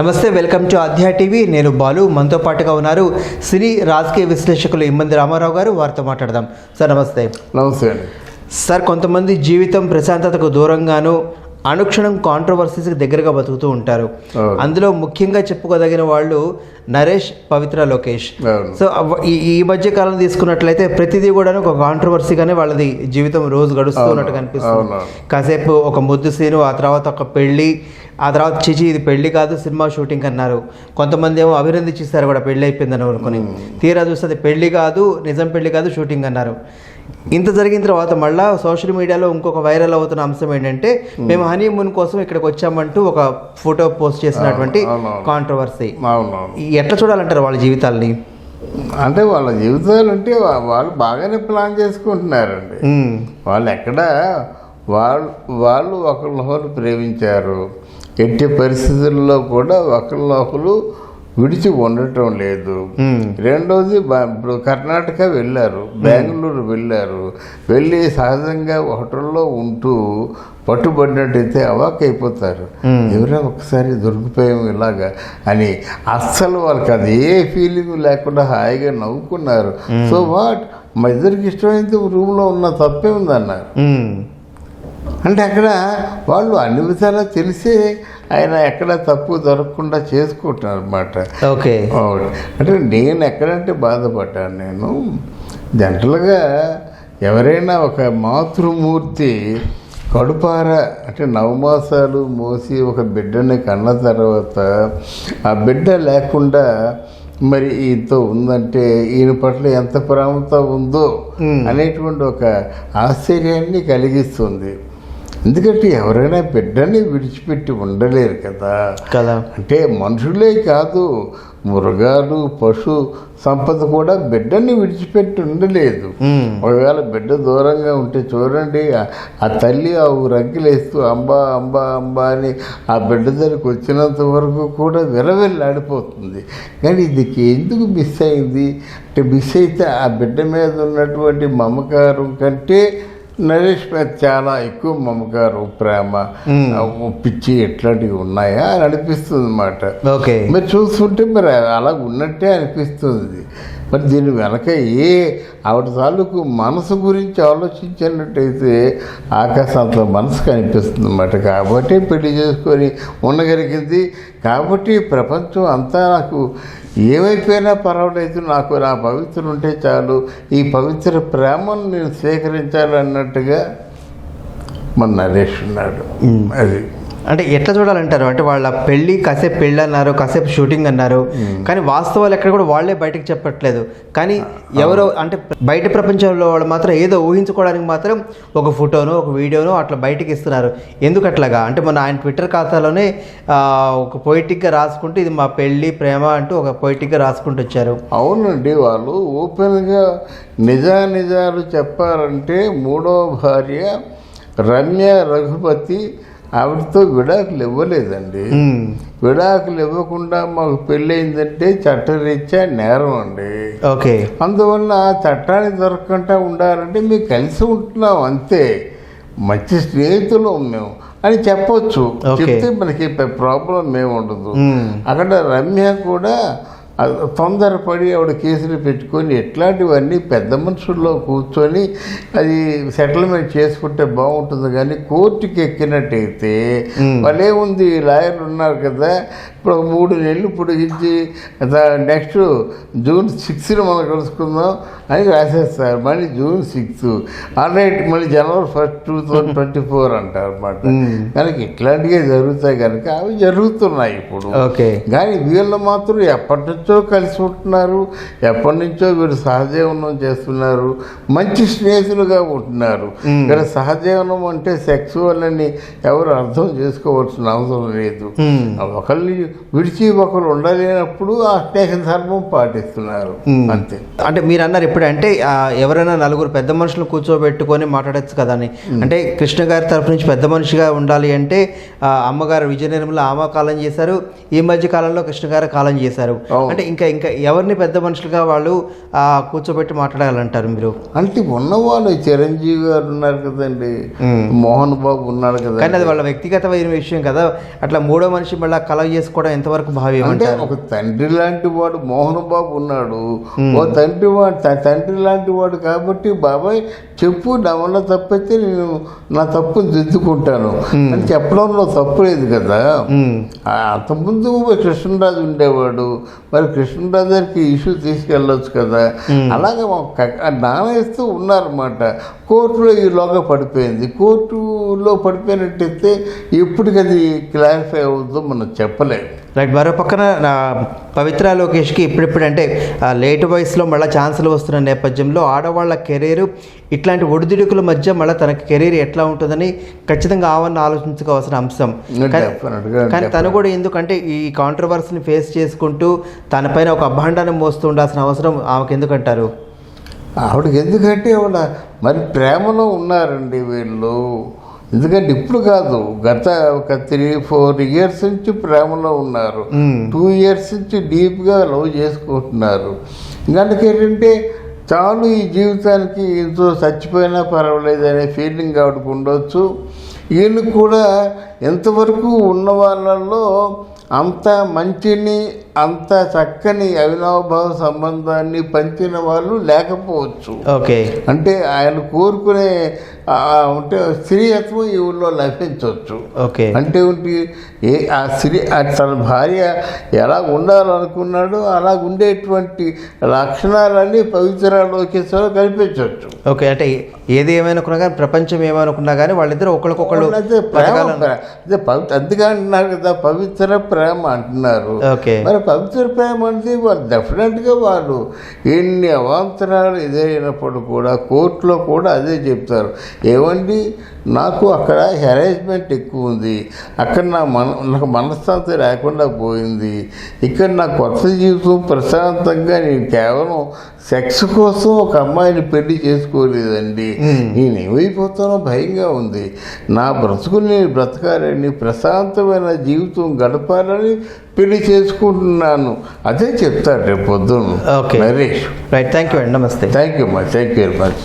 నమస్తే welcome to అధ్యాయ TV. నేను బాలు. మనతో పాటుగా ఉన్నారు సినీ రాజకీయ విశ్లేషకులు ఇమ్మంది రామారావు గారు. వారితో మాట్లాడదాం. సార్ నమస్తే. నమస్తే అండి. సార్ కొంతమంది జీవితం ప్రశాంతతకు దూరంగాను అనుక్షణం కాంట్రవర్సీస్కి దగ్గరగా బతుకుతూ ఉంటారు. అందులో ముఖ్యంగా చెప్పుకోదగిన వాళ్ళు నరేష్ పవిత్ర లోకేష్. సో ఈ మధ్య కాలం తీసుకున్నట్లయితే ప్రతిదీ కూడా ఒక కాంట్రవర్సీగానే వాళ్ళది జీవితం రోజు గడుస్తూ అవును. ఉన్నట్టు కనిపిస్తుంది. కాసేపు ఒక ముద్దు సీను ఆ తర్వాత ఒక పెళ్ళి ఆ తర్వాత చిచి ఇది పెళ్ళి కాదు సినిమా షూటింగ్ అన్నారు. కొంతమంది ఏమో అభినందించేస్తారు కూడా పెళ్ళి అయిపోయిందని అనుకుని. తీరా చూస్తే పెళ్ళి కాదు నిజం పెళ్ళి కాదు షూటింగ్ అన్నారు. ఇంత జరిగిన తర్వాత మళ్ళా సోషల్ మీడియాలో ఇంకొక వైరల్ అవుతున్న అంశం ఏంటంటే మేము. హనీమూన్ కోసం ఇక్కడికి వచ్చామంటూ ఒక ఫోటో పోస్ట్ చేసినటువంటి. కాంట్రవర్సీ. ఎట్లా చూడాలంటారు వాళ్ళ జీవితాల్ని? అంటే వాళ్ళ జీవితాలు అంటే వాళ్ళు బాగానే ప్లాన్ చేసుకుంటున్నారండి. వాళ్ళు ఎక్కడ వాళ్ళు వాళ్ళు ఒకరినొకరు ప్రేమించారు. ఎట్టి పరిస్థితుల్లో కూడా ఒకరినొకరు విడిచి ఉండటం లేదు. రెండోది ఇప్పుడు కర్ణాటక వెళ్ళారు బెంగళూరు వెళ్ళారు. వెళ్ళి సహజంగా హోటల్లో ఉంటూ పట్టుబడినట్టయితే అవాక్ అయిపోతారు. ఎవరో ఒకసారి దొరికిపోయాం ఇలాగా అని అస్సలు వాళ్ళకి అది ఏ ఫీలింగ్ లేకుండా హాయిగా నవ్వుకున్నారు. So what? మా ఇద్దరికి ఇష్టమైతే రూమ్లో ఉన్న తప్పే ఉందన్నారు. అంటే అక్కడ వాళ్ళు అన్ని విధాలా తెలిసే ఆయన ఎక్కడ తప్పు దొరకకుండా చేసుకుంటున్నారు అనమాట ఓకే. అంటే నేను ఎక్కడంటే బాధపడ్డాను నేను జనరల్గా ఎవరైనా ఒక మాతృమూర్తి కడుపార అంటే నవమాసాలు మోసి ఒక బిడ్డని కన్న తర్వాత ఆ బిడ్డ లేకుండా మరి ఈయనతో ఉందంటే ఈయన పట్ల ఎంత ప్రాముఖ్యత ఉందో. అనేటువంటి ఒక ఆశ్చర్యాన్ని కలిగిస్తుంది ఎందుకంటే ఎవరైనా బిడ్డని విడిచిపెట్టి ఉండలేరు కదా. కదా. అంటే మనుషులే కాదు మృగాలు పశు సంపద కూడా బిడ్డని విడిచిపెట్టి ఉండలేదు. ఒకవేళ బిడ్డ దూరంగా ఉంటే చూడండి ఆ- ఆ తల్లి ఆ రగ్గిలేస్తూ అంబా అంబా అంబా అని ఆ బిడ్డ దగ్గరికి వచ్చినంత వరకు కూడా విలవిల్లాడిపోతుంది. కానీ ఇది ఎందుకు మిస్ అయింది? అంటే మిస్ అయితే ఆ బిడ్డ మీద ఉన్నటువంటి మమకారం కంటే నరేష్ మీద చాలా ఎక్కువ మమకారం ప్రేమ పిచ్చి ఎట్లాంటివి ఉన్నాయా అని అనిపిస్తుంది అన్నమాట. ఓకే. మరి చూస్తుంటే మరి అలా ఉన్నట్టే అనిపిస్తుంది మరి దీని వెనక ఏ ఆవిడ తాలూకు మనసు గురించి ఆలోచించినట్టయితే ఆకాశంతో మనసు కనిపిస్తుంది అన్నమాట. కాబట్టి పెళ్ళి చేసుకొని ఉండగలిగింది. కాబట్టి ప్రపంచం అంతా నాకు ఏమైపోయినా పర్వాలేదు. నాకు నా పవిత్ర ఉంటే చాలు. ఈ పవిత్ర ప్రేమను నేను స్వీకరించాలన్నట్టుగా మన నరేష్ ఉన్నాడు. అది అంటే ఎట్లా చూడాలంటారు? అంటే వాళ్ళ పెళ్ళి కాసేపు పెళ్ళి అన్నారు కాసేపు షూటింగ్ అన్నారు. కానీ వాస్తవాలు ఎక్కడ కూడా వాళ్ళే బయటకు చెప్పట్లేదు. కానీ ఎవరో అంటే బయట ప్రపంచంలో వాళ్ళు మాత్రం ఏదో ఊహించుకోవడానికి మాత్రం ఒక ఫోటోను ఒక వీడియోను అట్లా బయటకి ఇస్తున్నారు. ఎందుకు అట్లాగా? అంటే మన ఆయన ట్విట్టర్ ఖాతాలోనే ఒక పొయిటిక్గా రాసుకుంటూ ఇది మా పెళ్ళి ప్రేమ అంటూ ఒక పొయిటిక్గా రాసుకుంటూ వచ్చారు. అవునండి వాళ్ళు ఓపెన్గా నిజానిజాలు చెప్పారంటే మూడో భార్య రమ్య రఘుపతి ఆవిడతో విడాకులు ఇవ్వలేదండి. విడాకులు ఇవ్వకుండా మాకు పెళ్ళయిందంటే చట్టరీత్యా నేరం అండి. ఓకే. అందువల్ల ఆ చట్టానికి దొరకకుండా ఉండాలంటే మేము కలిసి ఉంటున్నాం అంతే. మంచి స్నేహితులు మేము అని చెప్పొచ్చు. చెప్తే మనకి ప్రాబ్లం ఏమి ఉండదు. అక్కడ రమ్య కూడా తొందరపడి ఆవిడ కేసులు పెట్టుకొని ఎట్లాంటివన్నీ పెద్ద మనుషుల్లో కూర్చొని అది సెటిల్మెంట్ చేసుకుంటే బాగుంటుంది కానీ కోర్టుకి ఎక్కినట్టయితే. వాళ్ళే ఉంది లాయర్లు ఉన్నారు కదా. ఇప్పుడు ఒక మూడు నెలలు పొడిగించి నెక్స్ట్ జూన్ సిక్స్ని మనం కలుసుకుందాం అని రాసేస్తారు. మళ్ళీ జూన్ సిక్స్త్ ఆల్రైట్ మళ్ళీ January first two thousand twenty four అంటారు అనమాట. కనుక ఇట్లాంటివే జరుగుతాయి కనుక అవి జరుగుతున్నాయి ఇప్పుడు. ఓకే. కానీ వీళ్ళు మాత్రం ఎప్పటి నుంచో కలిసి ఉంటున్నారు? ఎప్పటి నుంచో వీళ్ళు సహజీవనం చేస్తున్నారు. మంచి స్నేహితులుగా ఉంటున్నారు. ఇక్కడ సహజీవనం అంటే సెక్సువల్ అని ఎవరు అర్థం చేసుకోవాల్సిన అవసరం లేదు. ఒకరిని విడిచి ఒకరు ఉండలేనప్పుడు ఆ స్నేహ ధర్మం పాటిస్తున్నారు. అంతే. అంటే మీరు అన్నారు ఇప్పుడు అంటే ఎవరైనా నలుగురు పెద్ద మనుషులు కూర్చోబెట్టుకొని మాట్లాడచ్చు కదా అని. అంటే కృష్ణ గారి తరఫు నుంచి పెద్ద మనిషిగా ఉండాలి అంటే అమ్మగారు విజయ నిర్మల ఆమె కాలం చేశారు ఈ మధ్య కాలంలో కృష్ణ గారు కాలం చేశారు. అంటే అంటే ఇంకా ఇంకా ఎవరిని పెద్ద మనుషులుగా వాళ్ళు ఆ, కూర్చోబెట్టి మాట్లాడాలంటారు మీరు? అంటే ఉన్నవాళ్ళు చిరంజీవి గారు ఉన్నారు కదండి. మోహన్ బాబు ఉన్నాడు కానీ కదండి అది వాళ్ళ వ్యక్తిగతమైన విషయం కదా. అట్లా మూడో మనిషి మళ్ళీ కలవ చేసుకోవడం ఎంతవరకు భావ్యం అంటే ఒక తండ్రి లాంటి వాడు మోహన్ బాబు ఉన్నాడు. ఓ తండ్రి వాడు తండ్రి లాంటి వాడు కాబట్టి బాబాయ్ చెప్పు నా వల్ల తప్పైతే నేను నా తప్పుని దిద్దుకుంటాను. అని చెప్పడంలో తప్పు లేదు కదా. అంతకుముందు కృష్ణరాజు ఉండేవాడు. మరి కృష్ణరాజు గారికి ఇష్యూ తీసుకెళ్ళొచ్చు కదా. అలాగే నానేస్తూ ఉన్నారన్నమాట. కోర్టులో ఈలోగా పడిపోయింది. కోర్టులో పడిపోయినట్టయితే ఎప్పటికది క్లారిఫై అవుతుందో మనం చెప్పలేము. రైట్ మరో పక్కన పవిత్ర లోకేష్కి ఇప్పుడిప్పుడు అంటే లేట్ వయసులో మళ్ళీ ఛాన్సులు వస్తున్న నేపథ్యంలో ఆడవాళ్ళ కెరీర్ ఇట్లాంటి ఒడిదుడుకుల మధ్య మళ్ళీ తన కెరీర్ ఎట్లా ఉంటుందని ఖచ్చితంగా ఆవన్న ఆలోచించుకోవాల్సిన అంశం. కానీ తను కూడా ఎందుకంటే ఈ కాంట్రవర్సీని ఫేస్ చేసుకుంటూ తనపైన ఒక అభాండాన్ని మోస్తూ ఉండాల్సిన అవసరం ఆమెకు ఎందుకంటారు? ఆవిడకి ఎందుకంటే ఆవిడ మరి ప్రేమలో ఉన్నారండి వీళ్ళు. ఎందుకంటే ఇప్పుడు కాదు గత ఒక త్రీ ఫోర్ ఇయర్స్ నుంచి ప్రేమలో ఉన్నారు. టూ ఇయర్స్ నుంచి డీప్గా లవ్ చేసుకుంటున్నారు. ఇంకందుకు ఏంటంటే చాలు ఈ జీవితానికి ఇంతో చచ్చిపోయినా పర్వాలేదు అనే ఫీలింగ్ ఆవిడకు ఉండొచ్చు. వీళ్ళు కూడా ఎంతవరకు ఉన్న వాళ్ళల్లో అంత మంచిని అంత చక్కని అవినావభావ సంబంధాన్ని పంచిన వాళ్ళు లేకపోవచ్చు. ఓకే. అంటే ఆయన కోరుకునే అంటే స్త్రీయత్వం ఈ ఊళ్ళో లభించవచ్చు. ఓకే. అంటే ఏ ఆ స్త్రీ తన భార్య ఎలా ఉండాలనుకున్నాడో అలా ఉండేటువంటి లక్షణాలన్నీ పవిత్ర లోకేశ్వరం కనిపించవచ్చు. ఓకే అంటే ఏది ఏమైనా కానీ ప్రపంచం ఏమనుకున్నా కానీ వాళ్ళిద్దరు ఒకరికొకళ్ళు అదే పవి అందుకే అంటున్నారు కదా పవిత్ర ప్రేమ అంటున్నారు. ఓకే. మరి పవిత్ర ప్రేమ అంటే వాళ్ళు డెఫినెట్గా వాళ్ళు ఎన్ని అవాంతరాలు ఎదురైనప్పుడు కూడా కోర్టులో కూడా అదే చెప్తారు. ఏమండి? నాకు అక్కడ హెరాస్మెంట్ ఎక్కువ ఉంది. అక్కడ నా మన నాకు మనశ్శాంతి లేకుండా పోయింది. ఇక్కడ నా కొత్త జీవితం ప్రశాంతంగా నేను కేవలం సెక్స్ కోసం ఒక అమ్మాయిని పెళ్ళి చేసుకోలేదండి. నేను ఏమైపోతానో భయంగా ఉంది. నా బ్రతుకుని నేను బ్రతకాలని ప్రశాంతమైన జీవితం గడపాలని పెళ్ళి చేసుకుంటున్నాను. అదే చెప్తాడు రేపు పొద్దున్న. Okay. Naresh. Right thank you అండి. నమస్తే. Thank you much thank you very much